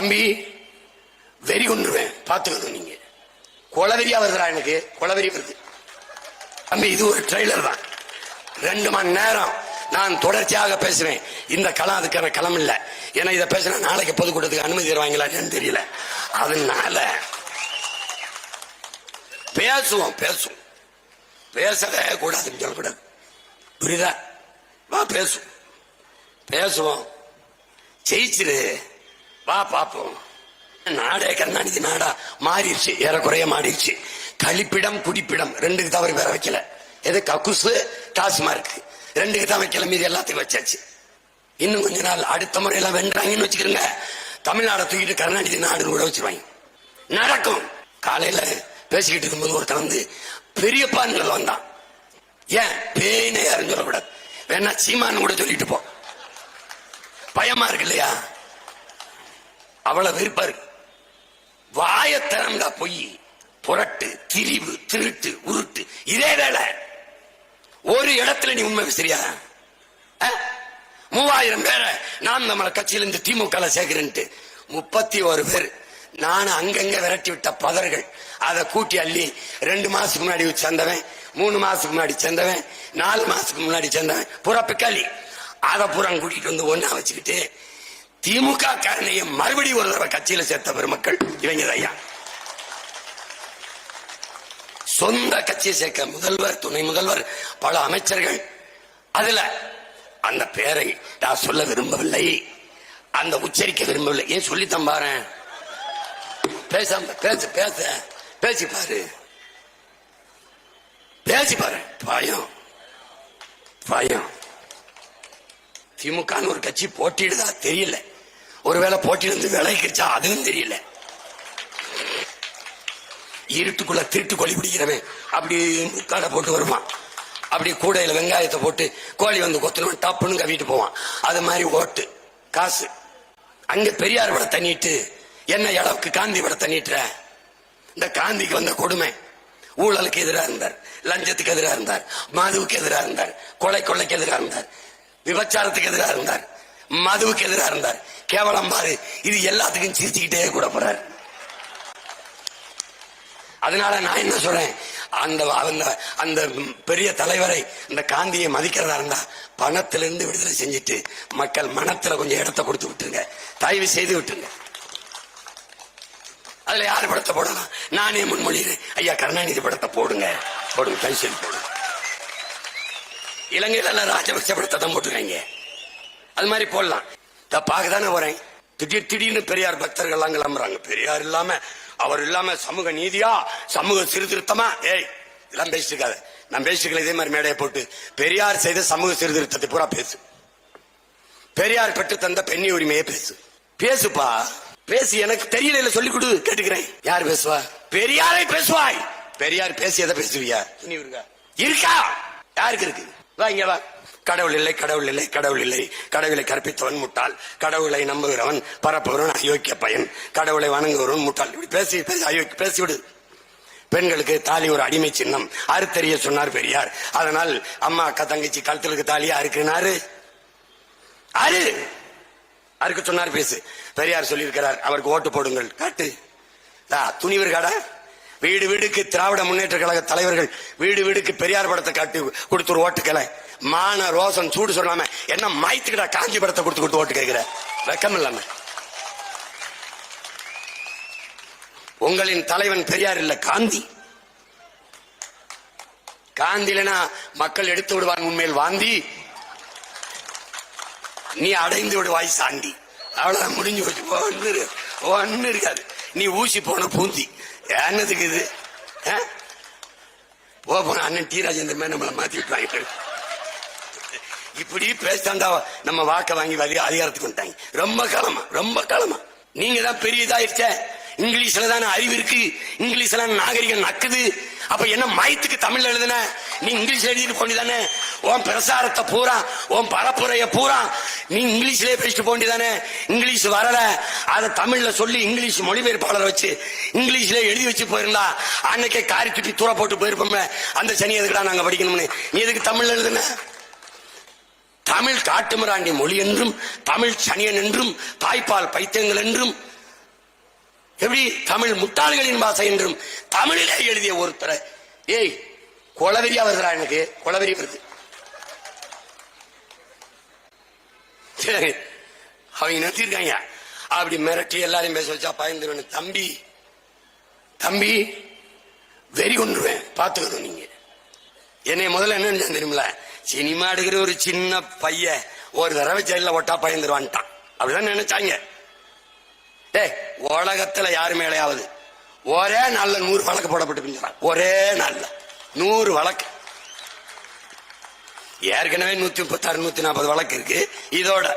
தம்பி வெறி கொண்டுருவேன் பார்த்துக்கணும் நீங்க. கொலவெறியா வருதுடா எனக்கு. குலவெறி வருது. தம்பி இது ஒரு ட்ரெய்லர் தான். ரெண்டு மணி நேரம் நான் தொடர்ச்சியாக பேசுவேன். இந்த களம் அதுக்கான களம் இல்லை. ஏன்னா இதை பேசினா நாளைக்கு பொதுக்கூட்டத்துக்கு அனுமதி தருவாங்களான்னு தெரியல. அதனால பேசுவோம் பேசுவோம். பேசவே கூடாதுன்னு சொல்லக்கூடாது. புரியுதா? வா பேசுவோம். பேசுவோம். ஜெயிச்சிரு. வா பாப்போம். நாடே கருணாநிதி நாடா. மாறிடுச்சு ஏறக்குறைய மாறிடுச்சு. கழிப்பிடம் குடிப்பிடம் ரெண்டுக்கு தவறு வேற வைக்கல. எது கக்குசு டாஸ்மார்க் ரெண்டுக்கு தான் வைக்கல மீது எல்லாத்துக்கும் வச்சாச்சு. இன்னும் கொஞ்ச நாள் அடுத்த முறையெல்லாம் வென்றாங்கன்னு வச்சுக்கிறோங்க தமிழ்நாடை தூக்கிட்டு கருணாநிதி நாடு கூட வச்சிருவாங்க. நடக்கும். காலையில பேசிக்கிட்டு இருக்கும்போது ஒருத்தன் வந்து பெரியப்பான்னு வந்தான். ஏன்? பேனே யாரும் சொல்லக்கூடாது. வேணா சீமான்னு கூட சொல்லிட்டு போ. பயமா இருக்கு இல்லையா? அவ்வளவு வெறுப்பாரு வாய திறந்தா பொய் புரட்டு திரிவு திருட்டு உருட்டு இதே வேலை. ஒரு இடத்துல நீ உண்மை சரியா மூவாயிரம் பேரை நான் நம்மளை கட்சியில இருந்து திமுக சேர்க்கிறேன்ட்டு. முப்பத்தி ஒரு பேர். நான் அங்கங்க விரட்டி விட்ட பதர்கள். அதை கூட்டி அள்ளி ரெண்டு மாசத்துக்கு முன்னாடி சேர்ந்தவன் மூணு மாசத்துக்கு முன்னாடி சேர்ந்தவன் நாலு மாசத்துக்கு முன்னாடி சேர்ந்தவன். புறப்பிக்காளி அதை புறம் கூட்டிட்டு வந்து ஒன்னா வச்சுக்கிட்டு திமுக காரணையை மறுபடியும் ஒரு தடவை கட்சியில சேர்த்த பெருமக்கள் இவங்க ஐயா. சொந்த கட்சியை சேர்க்க முதல்வர் துணை முதல்வர் பல அமைச்சர்கள். அதுல அந்த பேரை நான் சொல்ல விரும்பவில்லை. அந்த உச்சரிக்க விரும்பவில்லை. ஏன் சொல்லி தம்பாரு பேசாம பேச பேச பேசி பாரு. பேசி பாரு. பயம். பயம். திமுக ஒரு கட்சி போட்டிடுதா தெரியல. ஒருவேளை போட்டியிலிருந்து விலகிச்சா அதுவும் தெரியல. இருட்டுக்குள்ள திருட்டு கோழி பிடிக்கிறவன் அப்படி முக்காடை போட்டு வருவான். அப்படி கூடையில வெங்காயத்தை போட்டு கோழி வந்து கொத்தணும் டப்புன்னு கவிட்டு போவான். அது மாதிரி ஓட்டு காசு. அங்க பெரியார் விட தண்ணிட்டு என்ன அளவுக்கு காந்தி விட தண்ணிட்டுற? இந்த காந்திக்கு வந்த கொடுமை. ஊழலுக்கு எதிராக இருந்தார் லஞ்சத்துக்கு எதிராக இருந்தார் மாதுவுக்கு எதிராக இருந்தார் கொலை கொள்ளைக்கு எதிராக இருந்தார். விபச்சாரத்துக்கு எதிராக இருந்தார். மதுவுக்கு எதிராக இருந்தார். கேவலம் பாரு இது எல்லாத்துக்கும் சிரிச்சுக்கிட்டே கூட போறாரு. அதனால நான் என்ன சொல்றேன்? அந்த அந்த அந்த பெரிய தலைவரை இந்த காந்தியை மதிக்கிறதா இருந்தா பணத்திலிருந்து விடுதலை செஞ்சுட்டு மக்கள் மனத்துல கொஞ்சம் இடத்தை கொடுத்து விட்டுருங்க. தயவு செய்து விட்டுருங்க. அதுல யார் படத்தை போடலாம் நானே முன்மொழிகிறேன். ஐயா கருணாநிதி படத்தை போடுங்க. போடுங்க பென்ஷன் போடுங்க. இலங்கையில எல்லாம் படத்தை தான் போட்டுருக்காங்க. அது மாதிரி போடலாம். இதை பார்க்க தானே வரேன் திடீர் திடீர்னு பெரியார் பக்தர்கள்லாம் கிளம்புறாங்க. பெரியார் இல்லாம அவர் இல்லாம சமூக நீதியா? சமூக சீர்திருத்தமா? ஏய் இதெல்லாம் பேசிட்டு நான் பேசிக்கல இதே மாதிரி மேடையை போட்டு. பெரியார் செய்த சமூக சீர்திருத்தத்தை பூரா பேசு. பெரியார் பெற்று தந்த பெண்ணி உரிமையை பேசு. பேசுப்பா. பேசி எனக்கு தெரியல இல்ல சொல்லி கொடு கேட்டுக்கிறேன். யார் பேசுவா? பெரியாரை பேசுவாய். பெரியார் பேசியதை பேசுவியா? இருக்கா? இருக்கா. யாருக்கு இருக்கு? வாங்கவா கடவுள் இல்லை கடவுள் இல்லை கடவுள் இல்லை. கடவுளை கற்பித்தவன் முட்டாள். கடவுளை நம்புகிறவன் பரப்புகிறவன் அயோக்கிய பயன். கடவுளை வணங்குகிறவன் முட்டாள். இப்படி பேசி பேசி அயோக்கிய பேசிவிடு. பெண்களுக்கு தாலி ஒரு அடிமை சின்னம். அறுத்தறிய சொன்னார் பெரியார். அதனால் அம்மா அக்கா தங்கச்சி கழுத்தலுக்கு தாலியா அறுக்குனாரு? அரு அறுக்க சொன்னார் பேசு. பெரியார் சொல்லியிருக்கிறார் அவருக்கு ஓட்டு போடுங்கள். காட்டு. துணிவர் கடை வீடு வீடுக்கு திராவிட முன்னேற்ற கழக தலைவர்கள் வீடு வீடுக்கு பெரியார் படத்தை காட்டி கொடுத்து ஒரு ஓட்டுக்களை மான ரோசன் சூடு சொல்லாம என்ன மாய்த்துக்கிட்டா காஞ்சி படத்தை கொடுத்து கொடுத்து ஓட்டு கேட்கிற வெக்கம் இல்லாம. உங்களின் தலைவன் பெரியார் இல்ல காந்தி. காந்தி மக்கள் எடுத்து விடுவாங்க உண்மையில் வாந்தி. நீ அடைந்து விடுவாய் சாண்டி அவ்வளவுதான் முடிஞ்சு போச்சு. ஒன்னு இரு- இருக்காது நீ ஊசி போன பூந்தி. என்னதுக்கு இது? போ போன அண்ணன் டி ராஜேந்திர மாதிரி நம்மளை மாத்தி விட்டுவாங்க இப்படி பேசாண்டா நம்ம வாக்க வாங்கி வரி அதிகாரத்துக்கு வந்துட்டாங்க. ரொம்ப காலமா ரொம்ப காலமா. நீங்க தான் பெரிய இதாயிருச்சே. இங்கிலீஷ்ல தானே அறிவு இருக்கு? இங்கிலீஷ்ல நாகரிகம் நக்குது அப்ப என்ன மயத்துக்கு தமிழ்ல எழுதுன? நீ இங்கிலீஷ் எழுதிட்டு போண்டிதானே உன் பிரசாரத்தை பூரா உன் பரப்புரைய பூரா நீ இங்கிலீஷ்லயே பேசிட்டு போண்டிதானே இங்கிலீஷ் வரல. அதை தமிழ்ல சொல்லி இங்கிலீஷ் மொழிபெயர்ப்பாளரை வச்சு இங்கிலீஷ்ல எழுதி வச்சு போயிருந்தா அன்னைக்கே காரி துட்டி தூர போட்டு போயிருப்போம்ல அந்த சனி எதுக்குடா நாங்க படிக்கணும்னு? நீ எதுக்கு தமிழ்ல எழுதுன? தமிழ் காட்டுமிராண்டி மொழி என்றும் தமிழ் சனியன் என்றும் தாய்ப்பால் பைத்தியங்கள் என்றும் எப்படி தமிழ் முட்டாள்களின் பாசை என்றும் தமிழிலே எழுதிய ஒருத்தரை ஏய் குளவெறியா வருதுடா எனக்கு. குளவெறி வருது. அவங்க நிறுத்திருக்காங்க அப்படி மிரட்டி எல்லாரையும் பேச வச்சா பயந்துருவேன் தம்பி தம்பி வெறி கொண்டுருவேன் பாத்துக்கணும் நீங்க. என்னை முதல்ல என்ன தெரியுமில சினிமா எடுக்கிற ஒரு சின்ன பையன் ஒரு தடவை ஜெயில ஒட்டா பயந்துருவான்ட்டான். அப்படிதான் நினைச்சாங்க. டே உலகத்துல யாரு மேலையாவது? ஒரே நாள்ல நூறு வழக்கு போடப்பட்டு பிஞ்சான் ஒரே நாள்ல. நூறு வழக்கு. ஏற்கனவே நூத்தி முப்பத்தாறு நூத்தி நாற்பது வழக்கு இருக்கு. இதோட.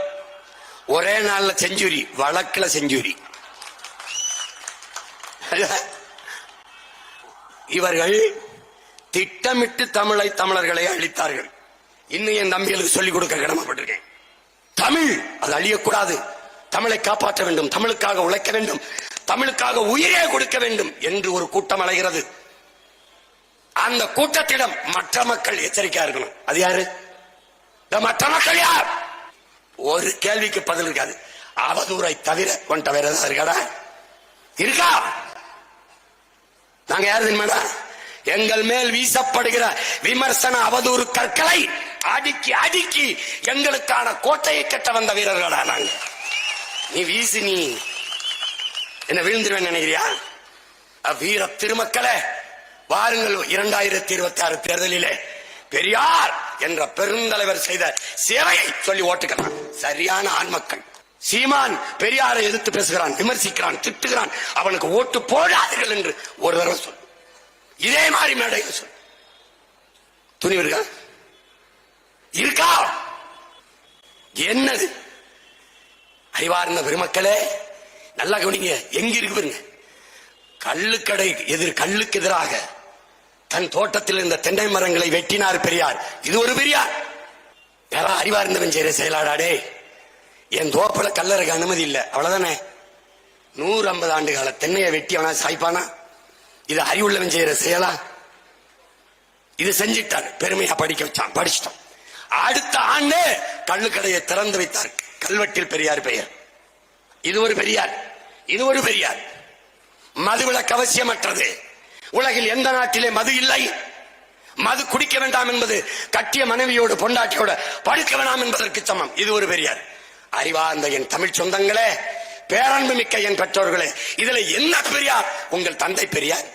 ஒரே நாள்ல செஞ்சுரி. வழக்குல செஞ்சுரி. இவர்கள் திட்டமிட்டு தமிழை தமிழர்களை அழித்தார்கள். இன்னும் என் தம்பிகளுக்கு சொல்லிக் கொடுக்க கடமைப்பட்டிருக்கேன். தமிழ் அது அழியக்கூடாது. தமிழை காப்பாற்ற வேண்டும் தமிழுக்காக உழைக்க வேண்டும் தமிழுக்காக உயிரே கொடுக்க வேண்டும் என்று ஒரு கூட்டம் அலைகிறது. அந்த கூட்டத்திடம் மற்ற மக்கள் எச்சரிக்கையா இருக்கணும். அது யாரு? மற்ற மக்கள் யார்? ஒரு கேள்விக்கு பதில் இருக்காது. அவதூரை தவிர கொண்ட வேற ஏதாவது இருக்காடா இருக்கா? நாங்க யாரு தெரியுமாடா எங்கள் மேல் வீசப்படுகிற விமர்சன அவதூறு கற்களை அடுக்கி அடுக்கி எங்களுக்கான கோட்டையை கட்ட வந்த வீரர்களா நாங்கள் நீ வீசி நீ. என்ன விழுந்துருவேன் நினைக்கிறியா? வீர திருமக்களே வாருங்கள் இரண்டாயிரத்தி இருபத்தி ஆறு தேர்தலிலே. பெரியார் என்ற பெருந்தலைவர் செய்த சேவையை சொல்லி ஓட்டுக்கிறான் சரியான ஆண்மக்கள் சீமான் பெரியாரை எதிர்த்து பேசுகிறான் விமர்சிக்கிறான் திட்டுகிறான். அவனுக்கு ஓட்டு போடாதீர்கள் என்று ஒரு தடவை சொல். இதே மாதிரி மேடையில் சொல். துணிவு இருக்கா இருக்கா? என்னது? அறிவார்ந்த பெருமக்களே நல்லா கவனிங்க. எங்க இருக்கு பாருங்க. கள்ளுக்கடை எதிர் கல்லுக்கு எதிராக தன் தோட்டத்தில் இருந்த தென்னை மரங்களை வெட்டினார் பெரியார். இது ஒரு பெரியார். யாரா அறிவார்ந்தவன் செய்யற செயலாடாடே. என் தோப்புல கல்லறைக்கு அனுமதி இல்லை. அவ்வளவுதானே? நூறு ஐம்பது ஆண்டு கால தென்னையை வெட்டி அவனா சாய்ப்பானா? இது அறிவுள்ளவன் செய்யற செயலா? இது செஞ்சிட்டார் பெருமையா படிக்க வச்சான். படிச்சிட்டோம் அடுத்த ஆண்டு கள்ளுக்கடையை திறந்து வைத்தார் கல்வெட்டில் பெரியார் பெயர். இது ஒரு பெரியார். இது ஒரு பெரியார். மதுவிலக்கு அவசியமற்றது. உலகில் எந்த நாட்டிலே மது இல்லை? மது குடிக்க வேண்டாம் என்பது கட்டிய மனைவியோடு பொண்டாட்டியோட படுக்க வேண்டாம் என்பதற்கு சமம். இது ஒரு பெரியார். அறிவார்ந்த என் தமிழ் சொந்தங்களே பேரன்பு மிக்க என் பெற்றோர்களே இதுல என்ன பெரியார்? உங்கள் தந்தை பெரியார்.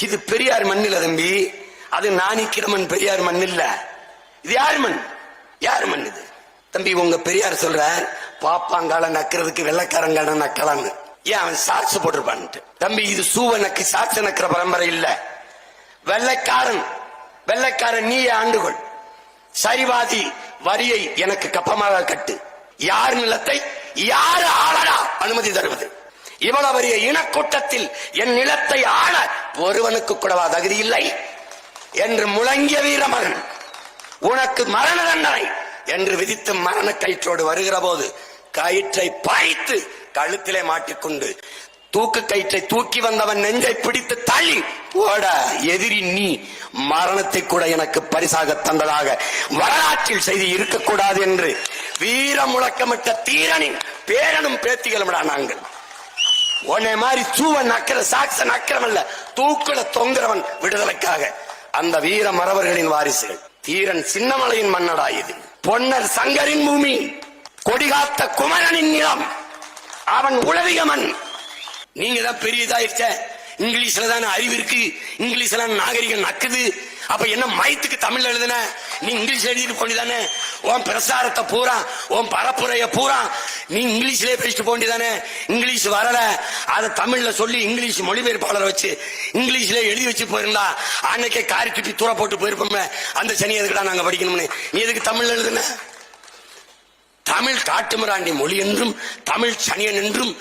இது பெரியார் மண் இல்ல தம்பி. அது நாணிக்கிரமன் பெரியார் மண் இல்ல இது யார் மண்? யார் மண் இது? தம்பி உங்க பெரியார் சொல்ற பாப்பாங்கால நக்கிறதுக்கு வெள்ளக்காரங்கால நக்கலான்னு. ஏன் அவன் சாட்சி போட்டிருப்பான்ட்டு? தம்பி இது சூவ நக்கு சாட்சி நக்கிற பரம்பரை இல்ல. வெள்ளைக்காரன் வெள்ளைக்காரன் நீ ஆண்டுகொள். சரிவாதி வரியை எனக்கு கப்பமாக கட்டு. யார் நிலத்தை யார் ஆளடா? அனுமதி தருவது. இவ்வளவு பெரிய இனக்கூட்டத்தில் என் நிலத்தை ஆள ஒருவனுக்கு கூடவா தகுதி இல்லை? என்று முழங்கிய வீரமகன் உனக்கு மரண தண்டனை. என்று விதித்து மரண கயிற்றோடு வருகிற போது கயிற்றை பாய்த்து கழுத்திலே மாட்டிக்கொண்டு தூக்கு கயிற்றை தூக்கி வந்தவன் நெஞ்சை பிடித்து தள்ளி போட எதிரி நீ மரணத்தை கூட எனக்கு பரிசாக தந்ததாக வரலாற்றில் செய்தி இருக்கக்கூடாது என்று வீர முழக்கமிட்ட தீரனின் பேரனும் பேத்திகளும்டா நாங்கள். உன்னை மாதிரி சூவன் நக்கிற சாக்ச நக்கிறவன்ல தூக்குல தொங்குறவன் விடுதலைக்காக. அந்த வீர மறவர்களின் வாரிசுகள் தீரன் சின்னமலையின் மன்னடா இது பொன்னர் சங்கரின் பூமி கொடிகாத்த குமரனின் நிலம். அவன் உளவிய நீங்க தான் பெரியதாயிருச்சேன் இங்கிலீஷ்ல தானே அறிவு இருக்கு? இங்கிலீஷ்ல நாகரிகம் நக்குது அப்ப என்ன மயத்துக்கு தமிழ் எழுதுன? நீ இங்கிலீஷ் எழுதிட்டு போண்டிதானே? உன் பிரசாரத்தை பூரா உன் பரப்புரைய பூரா நீ இங்கிலீஷ்லயே பேசிட்டு போண்டிதானே? இங்கிலீஷ் வரல. அதை தமிழ்ல சொல்லி இங்கிலீஷ் மொழிபெயர்ப்பாளரை வச்சு இங்கிலீஷ்ல எழுதி வச்சு போயிருந்தா அன்னைக்கே காரி துப்பி தூர போட்டு போயிருப்போமே அந்த சனி எதுக்குடா நாங்க படிக்கணும்னு? நீ எதுக்கு தமிழ் எழுதுன? தமிழ் காட்டுமிராண்டி மொழி என்றும் தமிழ் சனியன் என்றும்